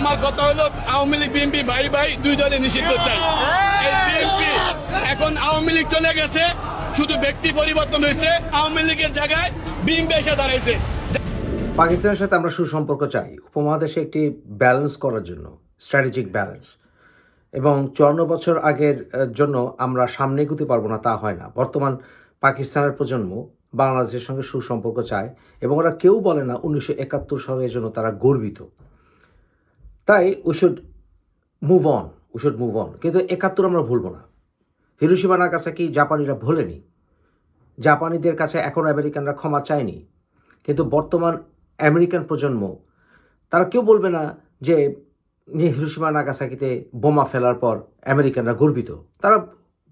আমার কথা হলো, আওয়ামী লীগ, বিএনপি, ভাই ভাই, দুই দলে নিষিদ্ধ চাই বিএনপি এখন আওয়ামী লীগ চলে গেছে, শুধু ব্যক্তি পরিবর্তন হয়েছে, আওয়ামী লীগের জায়গায় বিএনপি এসে দাঁড়াইছে। পাকিস্তানের সাথে আমরা সুসম্পর্ক চাই, উপমহাদেশে একটি ব্যালেন্স করার জন্য স্ট্র্যাটেজিক ব্যালেন্স এবং চুয়ান্ন বছর আগের জন্য আমরা সামনে এগুতে পারব না, তা হয় না। বর্তমান পাকিস্তানের প্রজন্ম বাংলাদেশের সঙ্গে সুসম্পর্ক চায়, এবং ওরা কেউ বলে না উনিশশো একাত্তর সালের জন্য তারা গর্বিত। তাই we should move on we should move on কিন্তু একাত্তর আমরা ভুলবো না। হিরোশিমা নাগাসাকি জাপানিরা ভোলেনি। জাপানিদের কাছে এখন আমেরিকানরা ক্ষমা চায়নি। কিন্তু বর্তমান আমেরিকান প্রজন্ম, তারা কেউ বলবে না যে হিরোশিমা নাগাসাকিতে বোমা ফেলার পর আমেরিকানরা গর্বিত। তারা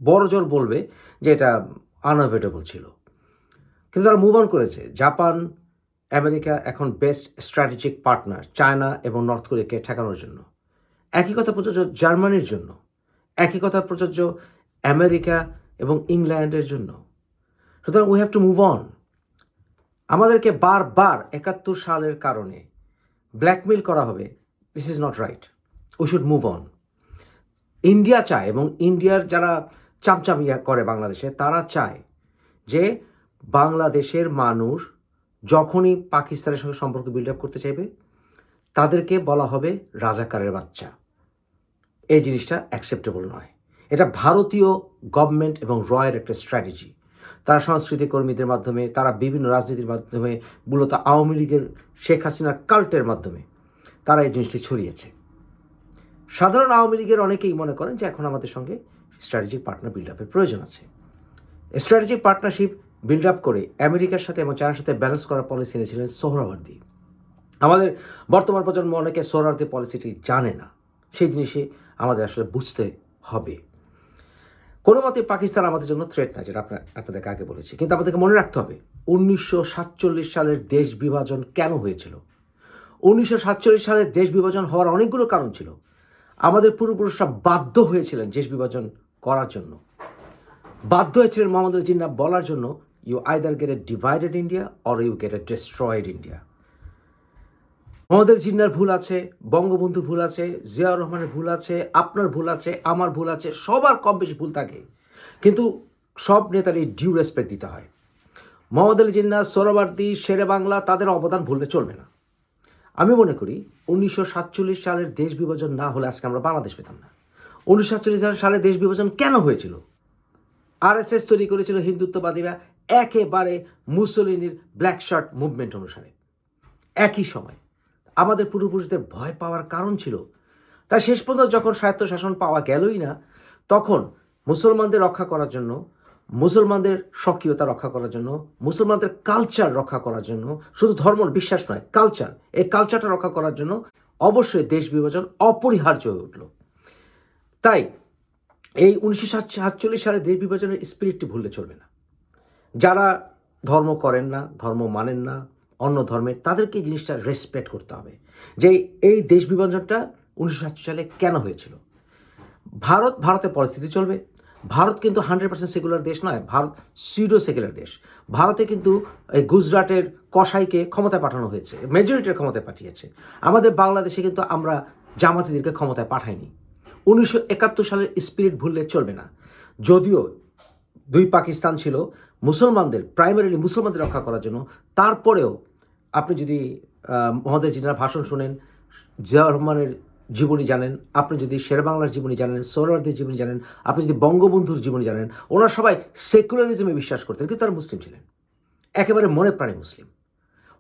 বড় জোর বলবে যে এটা আনঅ্যাভয়েডেবল ছিল। কিন্তু তারা মুভ অন করেছে। জাপান আমেরিকা এখন বেস্ট স্ট্র্যাটেজিক পার্টনার চায়না এবং নর্থ কোরিয়াকে ঠেকানোর জন্য। একই কথা প্রযোজ্য জার্মানির জন্য। একই কথা প্রযোজ্য আমেরিকা এবং ইংল্যান্ডের জন্য। সুতরাং we have to move on আমাদেরকে বারবার একাত্তর সালের কারণে ব্ল্যাকমেল করা হবে। This is not right we should move on India চায় এবং ইন্ডিয়ার যারা চামচামিয়া করে বাংলাদেশে, তারা চায় যে বাংলাদেশের মানুষ যখনই পাকিস্তানের সঙ্গে সম্পর্ক বিল্ড আপ করতে চাইবে, তাদেরকে বলা হবে রাজাকারের বাচ্চা। এই জিনিসটা অ্যাকসেপ্টেবল নয়। এটা ভারতীয় গভর্নমেন্ট এবং রয়ের একটা স্ট্র্যাটেজি তারা সংস্কৃতি কর্মীদের মাধ্যমে, তারা বিভিন্ন রাজনীতির মাধ্যমে, মূলত আওয়ামী লীগের শেখ হাসিনার কাল্টের মাধ্যমে তারা এই জিনিসটি ছড়িয়েছে। সাধারণ আওয়ামী লীগের অনেকেই মনে করেন যে এখন আমাদের সঙ্গে স্ট্র্যাটেজিক পার্টনার বিল্ড আপের প্রয়োজন আছে। স্ট্র্যাটেজিক পার্টনারশিপ বিল্ড আপ করে আমেরিকার সাথে এবং চায়নার সাথে ব্যালেন্স করার পলিসি নিয়েছিলেন সোহরাওয়ার্দী। আমাদের বর্তমান প্রজন্ম অনেকে সোহরাওয়ার্দী পলিসিটি জানে না। সেই জিনিসই আমাদের আসলে বুঝতে হবে। কোনো মতে পাকিস্তান আমাদের জন্য থ্রেট না, যেটা আপনার, আপনাদেরকে আগে বলেছি। কিন্তু আমাদেরকে মনে রাখতে হবে, উনিশশো সাতচল্লিশ সালের দেশ বিভাজন কেন হয়েছিল? উনিশশো সাতচল্লিশ সালের দেশ বিভাজন হওয়ার অনেকগুলো কারণ ছিল। আমাদের পূর্বপুরুষরা বাধ্য হয়েছিলেন দেশ বিভাজন করার জন্য। বাধ্য হয়েছিলেন মোহাম্মদ জিন্না বলার জন্য either get a divided India or you get a destroyed India Mohammad Ali জিন্নার ভুল আছে বঙ্গবন্ধু ভুল আছে, জিয়াউর রহমানের ভুল আছে, আপনার ভুল আছে, আমার ভুল আছে, সবার কম বেশি ভুল থাকে। কিন্তু সব নেতারই ডিউ রেসপেক্ট দিতে হয়। মোহাম্মদ আলী জিন্না সোহরাওয়ার্দী, শেরে বাংলা তাদের অবদান ভুললে চলবে না। আমি মনে করি উনিশশো সাতচল্লিশ সালের দেশ বিভাজন না হলে আজকে আমরা বাংলাদেশ পেতাম না। উনিশশো সাতচল্লিশ সালে দেশ বিভাজন কেন হয়েছিল? আরএসএস তৈরি করেছিল হিন্দুত্ববাদীরা একেবারে মুসলিনীর ব্ল্যাক শার্ট মুভমেন্ট অনুসারে। একই সময় আমাদের পূর্বপুরুষদের ভয় পাওয়ার কারণ ছিল। তাই শেষ পর্যন্ত যখন স্বায়ত্তশাসন পাওয়া গেলই না, তখন মুসলমানদের রক্ষা করার জন্য, মুসলমানদের স্বকীয়তা রক্ষা করার জন্য, মুসলমানদের কালচার রক্ষা করার জন্য, শুধু ধর্ম বিশ্বাস নয় কালচার এই কালচারটা রক্ষা করার জন্য অবশ্যই দেশ বিভাজন অপরিহার্য হয়ে উঠল। তাই এই উনিশশো সাতচল্লিশ সালে দেশ বিভাজনের স্পিরিটটি ভুললে চলবে না। যারা ধর্ম করেন না, ধর্ম মানেন না, অন্য ধর্মের তাদেরকে জিনিসটা রেসপেক্ট করতে হবে। যে এই দেশ বিভাজনটা উনিশশো সাতচল্লিশ সালে কেন হয়েছিল? ভারত, ভারতের পরিস্থিতি চলবে। ভারত কিন্তু হান্ড্রেড পার্সেন্ট সেকুলার দেশ নয়, ভারত সিডো সেকুলার দেশ। ভারতে কিন্তু এই গুজরাটের কসাইকে ক্ষমতায় পাঠানো হয়েছে মেজরিটির ক্ষমতায় পাঠিয়েছে। আমাদের বাংলাদেশে কিন্তু আমরা জামাতিদেরকে ক্ষমতায় পাঠাইনি। উনিশশো একাত্তর সালের স্পিরিট ভুললে চলবে না। যদিও দুই পাকিস্তান ছিল মুসলমানদের প্রাইমারিলি মুসলমানদের রক্ষা করার জন্য। তারপরেও আপনি যদি মোহাম্মদ জিনার ভাষণ শোনেন জিয়া রহমানের জীবনী জানেন, আপনি যদি শেরবাংলার জীবনী জানেন, সোহরাওয়ার্দীর জীবনী জানেন, আপনি যদি বঙ্গবন্ধুর জীবনী জানেন, ওনারা সবাই সেকুলারিজমে বিশ্বাস করতেন, কিন্তু তারা মুসলিম ছিলেন। একেবারে মনে প্রাণে মুসলিম।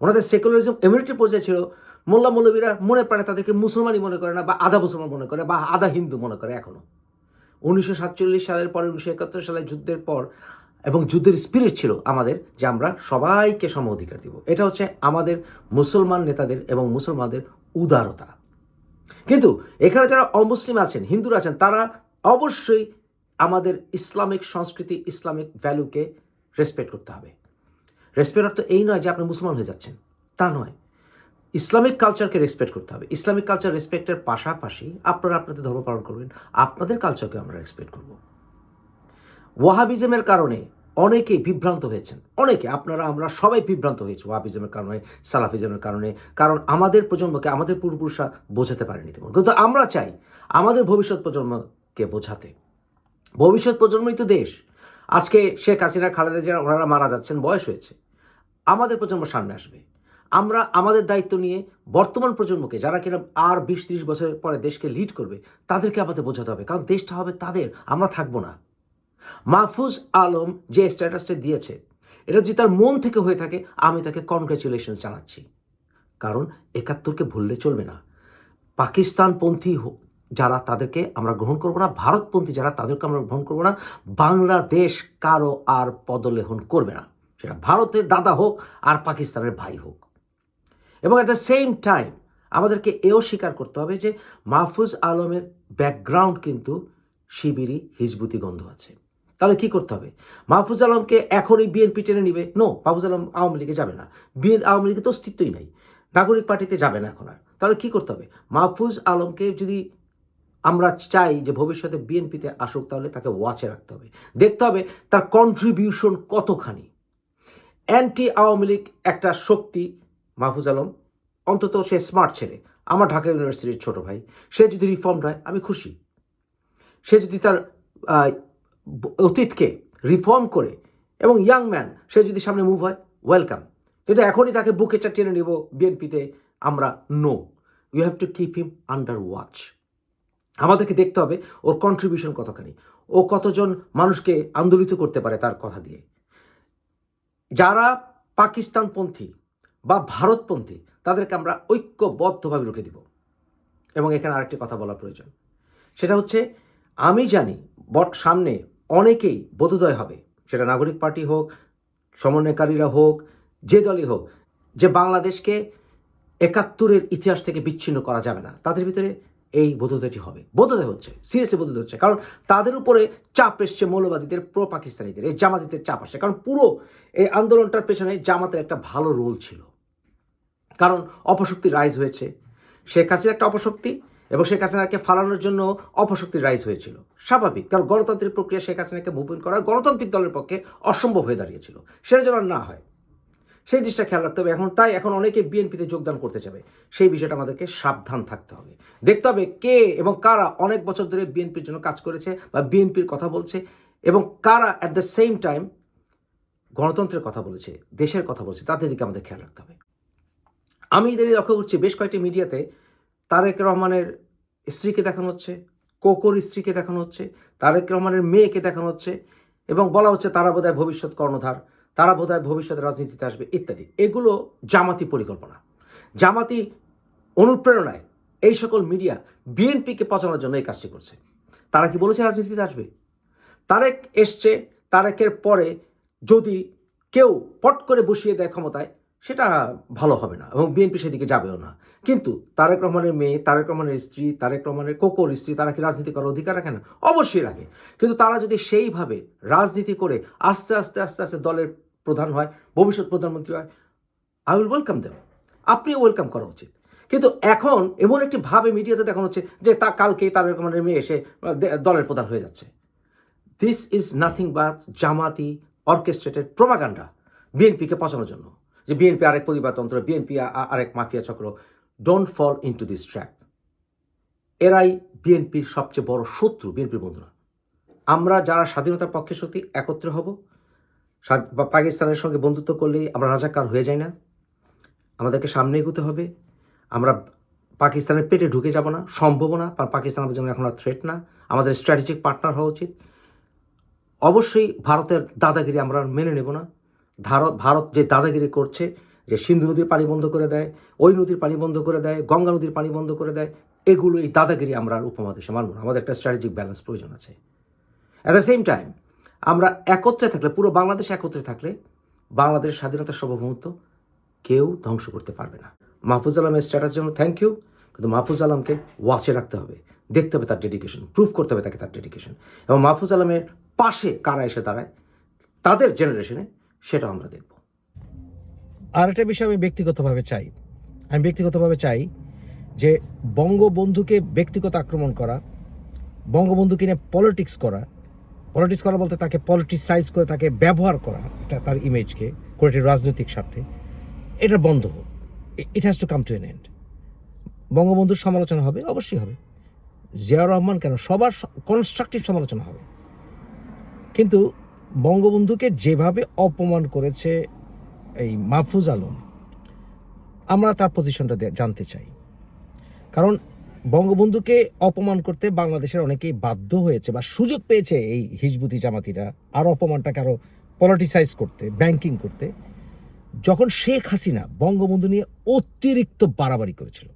ওনাদের সেকুলারিজম এমিউনিটি পর্যায়ে ছিল, মোল্লা মৌলবীরা মনে প্রাণে তাদেরকে মুসলমানই মনে করে না, বা আধা মুসলমান মনে করে, বা আধা হিন্দু মনে করে এখনও উনিশশো সাতচল্লিশ সালের পরে, উনিশশো একাত্তর সালের যুদ্ধের পর এবং যুদ্ধের স্পিরিট ছিল আমাদের, যে আমরা সবাইকে সম অধিকার দিব। এটা হচ্ছে আমাদের মুসলমান নেতাদের এবং মুসলমানদের উদারতা। কিন্তু এখানে যারা অমুসলিম আছেন, হিন্দুরা আছেন, তারা অবশ্যই আমাদের ইসলামিক সংস্কৃতি, ইসলামিক ভ্যালুকে রেসপেক্ট করতে হবে। রেসপেক্ট অর্থ এই নয় যে আপনি মুসলমান হয়ে যাচ্ছেন। তা নয়। ইসলামিক কালচারকে রেসপেক্ট করতে হবে। ইসলামিক কালচার রেসপেক্টের পাশাপাশি আপনারা আপনাদের ধর্ম পালন করবেন, আপনাদের কালচারকে আমরা রেসপেক্ট করব। ওয়াহাবিজমের কারণে অনেকেই বিভ্রান্ত হয়েছেন। অনেকে, আপনারা, আমরা সবাই বিভ্রান্ত হয়েছি ওয়াবিজমের কারণে, সালাফিজমের কারণে, কারণ আমাদের প্রজন্মকে আমাদের পূর্বপুরুষরা বোঝাতে পারেনি তেমন। কিন্তু আমরা চাই আমাদের ভবিষ্যৎ প্রজন্মকে বোঝাতে। ভবিষ্যৎ প্রজন্মই তো দেশ। আজকে শেখ হাসিনা, খালেদা জিয়া, ওনারা মারা যাচ্ছেন, বয়স হয়েছে। আমাদের প্রজন্ম সামনে আসবে। আমরা আমাদের দায়িত্ব নিয়ে বর্তমান প্রজন্মকে, যারা কিনা আর বিশ ত্রিশ বছর পরে দেশকে লিড করবে, তাদেরকে আমাদের বোঝাতে হবে। কারণ দেশটা হবে তাদের, আমরা থাকব না। মাহফুজ আলম যে স্ট্যাটাসটা দিয়েছে, এটা যদি তার মন থেকে হয়ে থাকে, আমি তাকে কনগ্রাচুলেশন জানাচ্ছি। কারণ একাত্তরকে ভুললে চলবে না। পাকিস্তানপন্থী যারা তাদেরকে আমরা গ্রহণ করব না, ভারতপন্থী যারা তাদেরকে আমরা গ্রহণ করব না, বাংলাদেশ কারও আর পদলেহন করবে না। সেটা ভারতের দাদা হোক আর পাকিস্তানের ভাই হোক। এবং অ্যাট দ্য সেম টাইম আমাদেরকে এও স্বীকার করতে হবে যে মাহফুজ আলমের ব্যাকগ্রাউন্ড কিন্তু শিবিরি হিজবুতি গন্ধ আছে। তাহলে কি করতে হবে? মাহফুজ আলমকে এখনই বিএনপি টেনে নিবে? নো মাহফুজ আলম আওয়ামী লীগে যাবে না। বিএন, আওয়ামী লীগে তো অস্তিত্বই নাই। নাগরিক পার্টিতে যাবে না এখন আর। তাহলে কি করতে হবে? মাহফুজ আলমকে যদি আমরা চাই যে ভবিষ্যতে বিএনপিতে আসুক, তাহলে তাকে ওয়াচে রাখতে হবে। দেখতে হবে তার কন্ট্রিবিউশন কতখানি। অ্যান্টি আওয়ামী লীগ একটা শক্তি, মাহফুজ আলম। অন্তত সে স্মার্ট ছেলে। আমার ঢাকা ইউনিভার্সিটির ছোট ভাই। সে যদি রিফর্মড হয়, আমি খুশি। সে যদি তার অতীতকে রিফর্ম করে এবং ইয়াং ম্যান সে যদি সামনে মুভ হয় ওয়েলকাম কিন্তু এখনই তাকে বুকেটা টেনে নেব বিএনপিতে আমরা know you have to keep him under watch আমাদেরকে দেখতে হবে ওর কন্ট্রিবিউশন কতখানি, ও কতজন মানুষকে আন্দোলিত করতে পারে তার কথা দিয়ে। যারা পাকিস্তানপন্থী বা ভারতপন্থী, তাদেরকে আমরা ঐক্যবদ্ধভাবে রুখে দিব। এবং এখানে আরেকটি কথা বলা প্রয়োজন। সেটা হচ্ছে, আমি জানি, বট, সামনে অনেকেই বোধোদয় হবে। সেটা নাগরিক পার্টি হোক, সমন্বয়কারীরা হোক, যে দলই হোক, যে বাংলাদেশকে একাত্তরের ইতিহাস থেকে বিচ্ছিন্ন করা যাবে না, তাদের ভিতরে এই বোধোদয়টি হবে। বোধোদয় হচ্ছে, সিরিয়াসলি বোধোদয় হচ্ছে। কারণ তাদের উপরে চাপ এসছে মৌলবাদীদের প্রো পাকিস্তানিদের এই জামাতিদের চাপ আসছে। কারণ পুরো এই আন্দোলনটার পেছনে জামাতের একটা ভালো রোল ছিল। কারণ অপশক্তি রাইজ হয়েছে। শেখ হাসিনা একটা অপশক্তি এবং শেখ হাসিনাকে ফালানোর জন্য অপশক্তি রাইজ হয়েছিল। স্বাভাবিক, কারণ গণতান্ত্রিক প্রক্রিয়া শেখ হাসিনাকে মুভমেন্ট করা গণতান্ত্রিক দলের পক্ষে অসম্ভব হয়ে দাঁড়িয়েছিল। সেটা যেন না হয়। সেই জিনিসটা খেয়াল রাখতে হবে। এখন তাই এখন অনেকে বিএনপিতে যোগদান করতে যাবে। সেই বিষয়টা আমাদেরকে সাবধান থাকতে হবে। দেখতে হবে কে এবং কারা অনেক বছর ধরে বিএনপির জন্য কাজ করেছে বা বিএনপির কথা বলছে এবং কারা অ্যাট দ্য সেম টাইম গণতন্ত্রের কথা বলেছে, দেশের কথা বলছে। তাদের দিকে আমাদের খেয়াল রাখতে হবে। আমি এদের লক্ষ্য করছি, বেশ কয়েকটি মিডিয়াতে তারেক রহমানের স্ত্রীকে দেখানো হচ্ছে, কোকোর স্ত্রীকে দেখানো হচ্ছে, তারেক রহমানের মেয়েকে দেখানো হচ্ছে এবং বলা হচ্ছে তারা বোধহয় ভবিষ্যৎ কর্ণধার, তারা বোধহয় ভবিষ্যৎ রাজনীতিতে আসবে ইত্যাদি। এগুলো জামাতি পরিকল্পনা। জামাতি অনুপ্রেরণায় এই সকল মিডিয়া বিএনপিকে পচানোর জন্য এই কাজটি করছে। তারা কি বলেছে রাজনীতিতে আসবে? তারেক এসছে, তারেকের পরে যদি কেউ পট করে বসিয়ে দেয় ক্ষমতায় সেটা ভালো হবে না এবং বিএনপি সেদিকে যাবেও না। কিন্তু তারেক রহমানের মেয়ে, তারেক রহমানের স্ত্রী, তারেক রহমানের কোকোর স্ত্রী, তারা কি রাজনীতি করার অধিকার রাখে না? অবশ্যই রাখে। কিন্তু তারা যদি সেইভাবে রাজনীতি করে আস্তে আস্তে আস্তে আস্তে দলের প্রধান হয়, ভবিষ্যৎ প্রধানমন্ত্রী হয় আই উইল ওয়েলকাম দেম আপনিও ওয়েলকাম করা উচিত। কিন্তু এখন এমন একটি ভাবে মিডিয়াতে দেখানো হচ্ছে যে তা কালকে তারেক রহমানের মেয়ে এসে দলের প্রধান হয়ে যাচ্ছে। দিস ইজ নাথিং বাট জামাতি অর্কেস্ট্রেটেড প্রোপাগান্ডা বিএনপিকে পচানোর জন্য। যে বিএনপি আরেক পরিবারতন্ত্র বিএনপি আরেক মাফিয়া চক্র don't fall into this trap এরাই বিএনপির সবচেয়ে বড় শত্রু বিএনপির বন্ধুরা। আমরা যারা স্বাধীনতার পক্ষে শক্তি একত্রে হব পাকিস্তানের সঙ্গে বন্ধুত্ব করলেই আমরা রাজাকার হয়ে যাই না। আমাদেরকে সামনে এগোতে হবে। আমরা পাকিস্তানের পেটে ঢুকে যাব না, সম্ভব না পাকিস্তান আমাদের জন্য এখন আর থ্রেট না। আমাদের স্ট্র্যাটেজিক পার্টনার হওয়া উচিত। অবশ্যই ভারতের দাদাগিরি আমরা মেনে নেব না। ভারত ভারত যে দাদাগিরি করছে, যে সিন্ধু নদীর পানি বন্ধ করে দেয়, ওই নদীর পানি বন্ধ করে দেয়, গঙ্গা নদীর পানি বন্ধ করে দেয়, এগুলো এই দাদাগিরি আমরা আর উপমহাদেশে মানব না। আমাদের একটা স্ট্র্যাটেজিক ব্যালেন্স প্রয়োজন আছে। অ্যাট দ্য সেম টাইম আমরা একত্রে থাকলে, পুরো বাংলাদেশ একত্রে থাকলে, বাংলাদেশের স্বাধীনতার সার্বভৌমত্ব কেউ ধ্বংস করতে পারবে না। মাহফুজ আলমের স্ট্যাটাস জন্য থ্যাংক ইউ কিন্তু মাহফুজ আলমকে ওয়াচে রাখতে হবে। দেখতে হবে তার ডেডিকেশন প্রুভ করতে হবে তাকে তার ডেডিকেশন এবং মাহফুজ আলমের পাশে কারা এসে দাঁড়ায়, তাদের জেনারেশনে সেটা আমরা দেখব। আর একটা বিষয় আমি ব্যক্তিগতভাবে চাই। আমি ব্যক্তিগতভাবে চাই যে বঙ্গবন্ধুকে ব্যক্তিগত আক্রমণ করা, বঙ্গবন্ধুকে নিয়ে পলিটিক্স করা পলিটিক্স করা বলতে তাকে পলিটিসাইজ করে, তাকে ব্যবহার করা, এটা তার ইমেজকে একটি রাজনৈতিক স্বার্থে, এটা বন্ধ হোক। It has to come to an end বঙ্গবন্ধুর সমালোচনা হবে? অবশ্যই হবে। জিয়াউর রহমান কেন? সবার কনস্ট্রাকটিভ সমালোচনা হবে। কিন্তু বঙ্গবন্ধুকে যেভাবে অপমান করেছে এই মাহফুজ আলম, আমরা তার পজিশনটা জানতে চাই। কারণ বঙ্গবন্ধুকে অপমান করতে বাংলাদেশের অনেকেই বাধ্য হয়েছে বা সুযোগ পেয়েছে এই হিজবুতি জামাতিরা আরও অপমানটাকে আরও পলিটিসাইজ করতে ব্যাংকিং করতে। যখন শেখ হাসিনা বঙ্গবন্ধু নিয়ে অতিরিক্ত বাড়াবাড়ি করেছিল,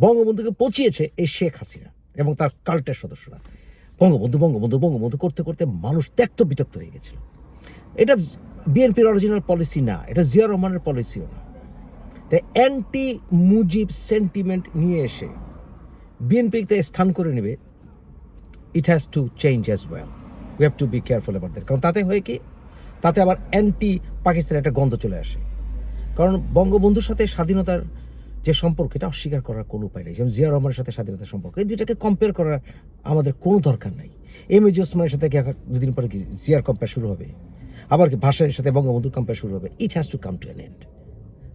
বঙ্গবন্ধুকে পচিয়েছে এই শেখ হাসিনা এবং তার কাল্টের সদস্যরা। বঙ্গবন্ধু বঙ্গবন্ধু বঙ্গবন্ধু করতে করতে মানুষ ত্যক্ত বিতক্ত হয়ে গেছিল। এটা বিএনপির অরিজিনাল পলিসি না, এটা জিয়া রহমানের পলিসিও না। তাই অ্যান্টি মুজিব সেন্টিমেন্ট নিয়ে এসে বিএনপিতে স্থান করে নেবে it has to change as well we have to be careful about কারণ তাতে হয় কি? তাতে আবার অ্যান্টি পাকিস্তানের একটা গন্ধ চলে আসে। কারণ বঙ্গবন্ধুর সাথে স্বাধীনতার যে সম্পর্ক, এটা অস্বীকার করার কোনো উপায় নেই। যেমন জিয়া রহমানের সাথে স্বাধীনতার সম্পর্ক, এই দুটাকে কম্পেয়ার করার আমাদের কোনো দরকার নাই। এম এ জি ওসমানের সাথে দুদিন পরে কি জিয়ার কম্পেয়ার শুরু হবে? আবার কি ভাষার সাথে বঙ্গবন্ধুর কম্পেয়ার শুরু হবে? It has to come to an end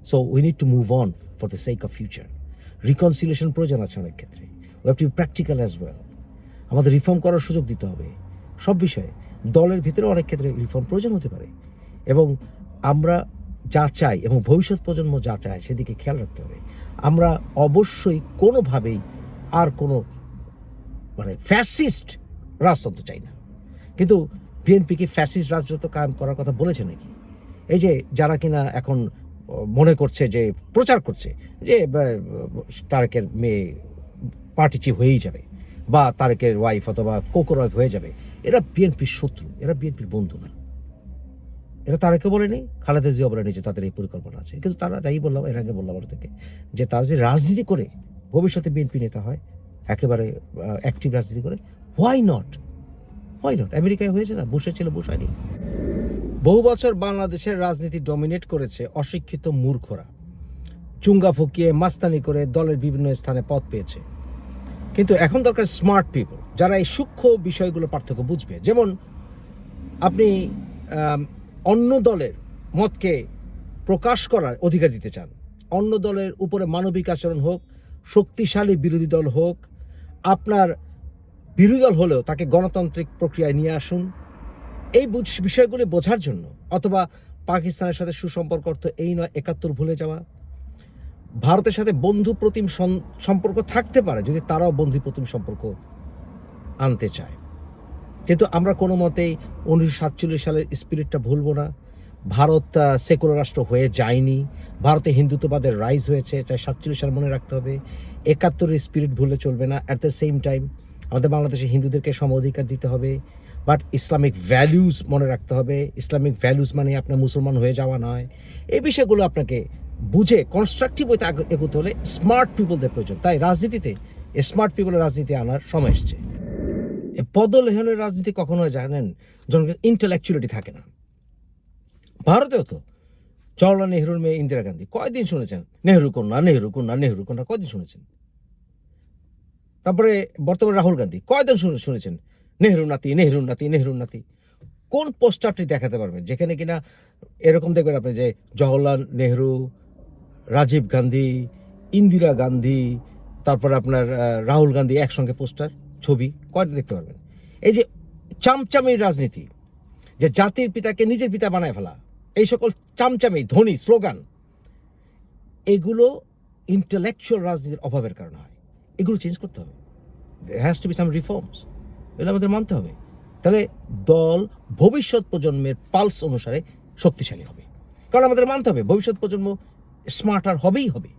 so we need to move on for the sake of future reconciliation প্রয়োজন আছে অনেক ক্ষেত্রে। We have to practical as well আমাদের রিফর্ম করার সুযোগ দিতে হবে। সব বিষয়ে দলের ভিতরে অনেক ক্ষেত্রে রিফর্ম প্রয়োজন হতে পারে। এবং আমরা যা চাই এবং ভবিষ্যৎ প্রজন্ম যা চায় সেদিকে খেয়াল রাখতে হবে। আমরা অবশ্যই কোনোভাবেই আর কোনো মানে ফ্যাসিস্ট রাজতন্ত্র চাই না। কিন্তু বিএনপি কি ফ্যাসিস্ট রাজতন্ত্র কায়েম করার কথা বলেছে নাকি? এই যে যারা কিনা এখন মনে করছে যে, প্রচার করছে যে তারেকের মেয়ে পার্টি চিফ হয়েই যাবে বা তারেকের ওয়াইফ অথবা কোকোর ওয়াইফ হয়ে যাবে, এরা বিএনপির শত্রু, এরা বিএনপির বন্ধু না। এটা তারাকে বলেনি, খালেদা জিয়া বলেনি যে তাদের এই পরিকল্পনা আছে। কিন্তু তারা যাই বললাম, এর আগে বললাম থেকে যে তারা যে রাজনীতি করে ভবিষ্যতে বিএনপি নেতা হয়, একেবারে অ্যাক্টিভ রাজনীতি করে হোয়াই নট হোয়াই নট আমেরিকায় হয়েছে না? বুশের ছিল, বুশ হয়নি। বহু বছর বাংলাদেশের রাজনীতি ডমিনেট করেছে অশিক্ষিত মূর্খরা। চুঙ্গা ফুকিয়ে মাস্তানি করে দলের বিভিন্ন স্থানে পদ পেয়েছে। কিন্তু এখন দরকার স্মার্ট পিপল যারা এই সূক্ষ্ম বিষয়গুলো পার্থক্য বুঝবে। যেমন আপনি অন্য দলের মতকে প্রকাশ করার অধিকার দিতে চান। অন্য দলের উপরে মানবিক আচরণ হোক, শক্তিশালী বিরোধী দল হোক, আপনার বিরোধী দল হলেও তাকে গণতান্ত্রিক প্রক্রিয়ায় নিয়ে আসুন। এই বিষয়গুলি বোঝার জন্য অথবা পাকিস্তানের সাথে সুসম্পর্ক অর্থ এই নয়, একাত্তর ভুলে যাওয়া। ভারতের সাথে বন্ধু প্রতিম সম্পর্ক থাকতে পারে যদি তারাও বন্ধু প্রতিম সম্পর্ক আনতে চায়। কিন্তু আমরা কোনো মতেই উনিশশো সাতচল্লিশ সালের স্পিরিটটা ভুলবো না। ভারত সেকুলার রাষ্ট্র হয়ে যায়নি। ভারতে হিন্দুত্ববাদের রাইজ হয়েছে, তাই সাতচল্লিশ সাল মনে রাখতে হবে। একাত্তরের স্পিরিট ভুলে চলবে না। অ্যাট দ্য সেম টাইম আমাদের বাংলাদেশে হিন্দুদেরকে সম অধিকার দিতে হবে। বাট ইসলামিক ভ্যালুজ মনে রাখতে হবে। ইসলামিক ভ্যালুজ মানে আপনার মুসলমান হয়ে যাওয়া নয়। এই বিষয়গুলো আপনাকে বুঝে কনস্ট্রাকটিভ হইতে এগোতে হলে স্মার্ট পিপলদের প্রয়োজন। তাই রাজনীতিতে স্মার্ট পিপলের রাজনীতি আনার সময় এসছে। পদলেহনের রাজনীতি কখনো জানেন জনগণ ইন্টেলেকচুয়ালিটি থাকে না। ভারতেও তো জওয়াহরলাল নেহরুর মেয়ে ইন্দিরা গান্ধী। কয়দিন শুনেছেন? নেহরু কন্যা নেহরু কন্যা নেহরু কন্যা, কয়দিন শুনেছেন? তারপরে বর্তমানে রাহুল গান্ধী, কয়দিন শুনে- শুনেছেন? নেহরু নাতি নেহরু নাতি নেহরু নাতি। কোন পোস্টারটি দেখাতে পারবেন? যেখানে কিনা এরকম দেখবেন আপনি যে জওয়াহরলাল নেহরু, রাজীব গান্ধী, ইন্দিরা গান্ধী, তারপর আপনার রাহুল গান্ধী একসঙ্গে পোস্টার। ছবি, কয়টা দেখতে পারবেন? এই যে চামচামির রাজনীতি, যে জাতির পিতাকে নিজের পিতা বানায় ফেলা, এই সকল চামচামি, ধ্বনি, স্লোগান, এগুলো ইন্টেলেকচুয়াল রাজনীতির অভাবের কারণে হয়। এগুলো চেঞ্জ করতে হবে। Has to be some reforms এগুলো আমাদের মানতে হবে। তাহলে দল ভবিষ্যৎ প্রজন্মের পালস অনুসারে শক্তিশালী হবে। কারণ আমাদের মানতে হবে, ভবিষ্যৎ প্রজন্ম স্মার্টার হবেই হবে।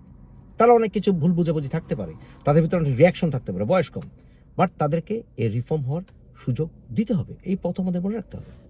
তারা অনেক কিছু ভুল বুঝাবুঝি থাকতে পারে। তাদের ভিতরে অনেক রিয়াকশন থাকতে পারে, বয়স কম। বাট তাদেরকে এই রিফর্ম হওয়ার সুযোগ দিতে হবে। এই পথ আমাদের মনে রাখতে হবে।